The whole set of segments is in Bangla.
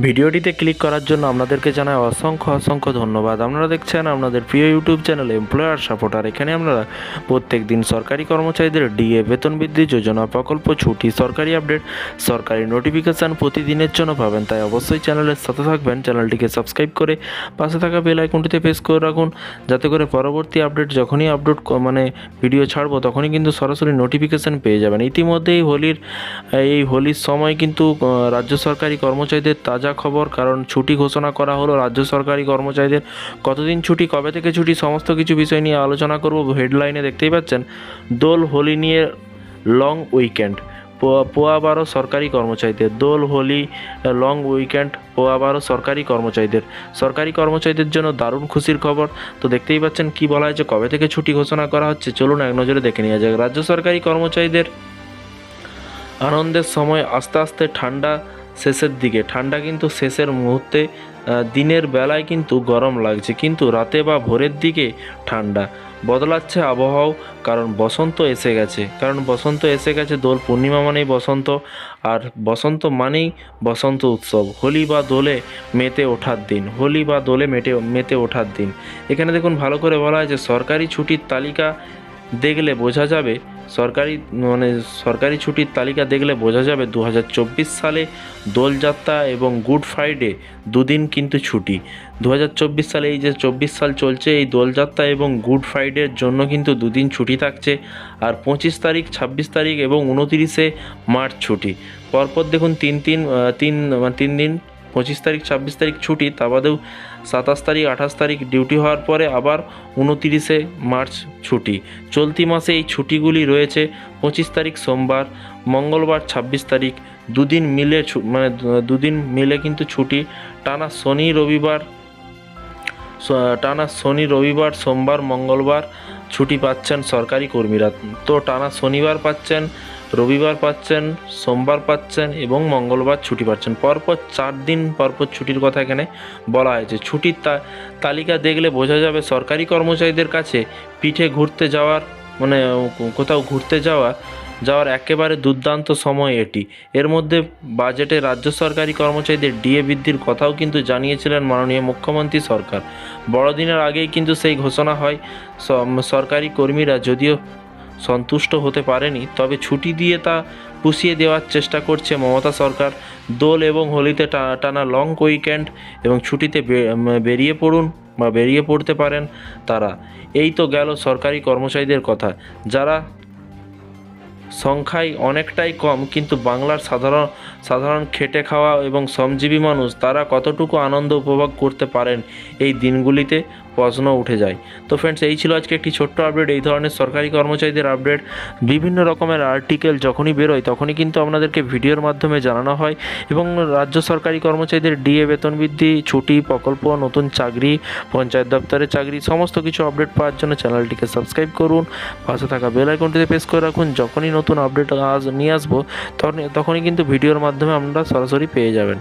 ভিডিওটিতে ক্লিক করার জন্য আপনাদেরকে জানাই অসংখ্য অসংখ্য ধন্যবাদ। আপনারা দেখছেন আপনাদের প্রিয় ইউটিউব চ্যানেল এমপ্লয়ার সাপোর্টার এখানে আপনারা প্রত্যেক দিন সরকারি কর্মচারীদের ডিএ, বেতন বৃদ্ধি, যোজনা প্রকল্প, ছুটি, সরকারি আপডেট, সরকারি নোটিফিকেশান প্রতিদিনের জন্য পাবেন। তাই অবশ্যই চ্যানেলের সাথে থাকবেন। চ্যানেলটিকে সাবস্ক্রাইব করে পাশে থাকা বেল আইকনটিতে প্রেস করে রাখুন। যাতে করে পরবর্তী আপডেট যখনই আপলোড মানে ভিডিও ছাড়বো, তখনই কিন্তু সরাসরি নোটিফিকেশান পেয়ে যাবেন। ইতিমধ্যেই হোলির, এই হোলির সময় কিন্তু রাজ্য সরকারি কর্মচারীদের তাজা খবর, কারণ ছুটি ঘোষণা করা হলো রাজ্য সরকারি কর্মচারীদের। কতদিন ছুটি, কবে থেকে ছুটি, সমস্ত কিছু বিষয় নিয়ে আলোচনা করব হেডলাইনে দেখতেই পাচ্ছেন দোল, হোলি নিয়ে লং উইকেন্ড। পোয়া পোয়া বারো সরকারি কর্মচারীদের। দোল, হোলি লং উইকেন্ড, পোয়া বারো সরকারি কর্মচারীদের। সরকারি কর্মচারীদের জন্য দারুণ খুশির খবর। তো দেখতেই পাচ্ছেন কি বলা হয়েছে, কবে থেকে ছুটি ঘোষণা করা হচ্ছে, চলুন এক নজরে দেখে নেওয়া যাক। রাজ্য সরকারি কর্মচারীদের আনন্দের সময় আস্তে আস্তে ঠান্ডা শেষের দিকে। ঠান্ডা কিন্তু শেষের মুহূর্তে দিনের বেলায় কিন্তু গরম লাগছে, কিন্তু রাতে বা ভোরের দিকে ঠান্ডা। বদলাচ্ছে আবহাওয়াও, কারণ বসন্ত এসে গেছে। কারণ বসন্ত এসে গেছে, দোল পূর্ণিমা মানেই বসন্ত, আর বসন্ত মানেই বসন্ত উৎসব। হোলি বা দোলে মেতে ওঠার দিন, হোলি বা দোলে মেটে, মেতে ওঠার দিন। এখানে দেখুন, ভালো করে বলা হয়েছে সরকারি ছুটির তালিকা দেখলে বোঝা যাবে সরকারি মানে সরকারি ছুটির তালিকা দেখলে বোঝা যাবে দু হাজার চব্বিশ সালে দোলযাত্রা এবং গুড ফ্রাইডে দুদিন কিন্তু ছুটি। দু হাজার চব্বিশ সালে এই যে চব্বিশ সাল চলছে এই দোলযাত্রা এবং গুড ফ্রাইডের জন্য কিন্তু দুদিন ছুটি থাকছে আর পঁচিশ তারিখ, ছাব্বিশ তারিখ এবং উনতিরিশে মার্চ ছুটি। পরপর দেখুন তিন তিন তিন মানে তিন দিন পঁচিশ তারিখ, ছাব্বিশ তারিখ ছুটি, তা বাদেও সাতাশ তারিখ, আঠাশ তারিখ ডিউটি হওয়ার পরে আবার উনতিরিশে মার্চ ছুটি। চলতি মাসে এই ছুটিগুলি রয়েছে পঁচিশ তারিখ সোমবার, মঙ্গলবার ছাব্বিশ তারিখ, দুদিন মিলে মানে দুদিন মিলে কিন্তু ছুটি। টানা শনি, রবিবার টানা শনি, রবিবার, সোমবার, মঙ্গলবার ছুটি পাচ্ছেন সরকারি কর্মীরা। তো টানা শনিবার পাচ্ছেন রবিবার পাচ্ছেন, সোমবার পাচ্ছেন এবং মঙ্গলবার ছুটি পাচ্ছেন। পরপর চার দিন পরপর ছুটির কথা এখানে বলা হয়েছে। ছুটির তালিকা দেখলে বোঝা যাবে সরকারি কর্মচারীদের কাছে পিঠে ঘুরতে যাওয়ার মানে কোথাও ঘুরতে যাওয়া, যাওয়ার একেবারে দুর্দান্ত সময় এটি। এর মধ্যে বাজেটে রাজ্য সরকারি কর্মচারীদের ডিএ বৃদ্ধির কথাও কিন্তু জানিয়েছিলেন মাননীয় মুখ্যমন্ত্রী সরকার। বড়দিনের আগেই কিন্তু সেই ঘোষণা হয় সরকারি কর্মীরা, যদিও সন্তুষ্ট হতে পারেনি, তবে ছুটি দিয়ে তা পুষিয়ে দেওয়ার চেষ্টা করছে মমতা সরকার। দোল এবং হোলিতে টানা লং উইকেন্ড এবং ছুটিতে বেরিয়ে পড়ুন বা বেরিয়ে পড়তে পারেন তারা। এই তো গেল সরকারি কর্মচারীদের কথা। যারা সংখ্যায় অনেকটাই কম, কিন্তু বাংলার সাধারণ সাধারণ খেটে খাওয়া এবং শ্রমজীবী মানুষ, তারা কতটুকু আনন্দ উপভোগ করতে পারেন এই দিনগুলিতে? প্রশ্ন উঠে যায়। তো ফ্রেন্ডস এই ছিল আজকে একটি ছোট্ট আপডেট এই ধরনের সরকারি কর্মচারীদের আপডেট বিভিন্ন রকমের আর্টিকেল যখনই বেরোয় তখনই কিন্তু আপনাদেরকে ভিডিওর মাধ্যমে জানানো হয় এবং রাজ্য সরকারি কর্মচারীদের ডিএ বেতন বৃদ্ধি, ছুটি, প্রকল্প, নতুন চাকরি, পঞ্চায়েত দপ্তরের চাকরি, সমস্ত কিছু আপডেট পাওয়ার জন্য চ্যানেলটিকে সাবস্ক্রাইব করুন। পাশে থাকা বেল আইকনটিতে প্রেস করে রাখুন। যখনই নতুন আপডেট আজ নিয়ে আসব, তখন, তখনই কিন্তু ভিডিওর মাধ্যমে আপনারা সরাসরি পেয়ে যাবেন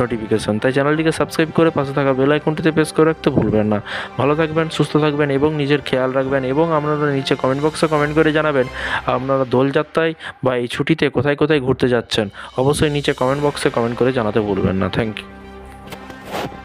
নোটিফিকেশন তাই চ্যানেলটিকে সাবস্ক্রাইব করে পাশে থাকা বেল আইকনটিতে প্রেস করে রাখতে ভুলবেন না। ভালো থাকবেন, সুস্থ থাকবেন এবং নিজের খেয়াল রাখবেন এবং আপনারা নিচে কমেন্ট বক্সে কমেন্ট করে জানাবেন আপনারা দোলযাত্রায় বা এই ছুটিতে কোথায় কোথায় ঘুরতে যাচ্ছেন। অবশ্যই নিচে কমেন্ট বক্সে কমেন্ট করে জানাতে ভুলবেন না। Thank you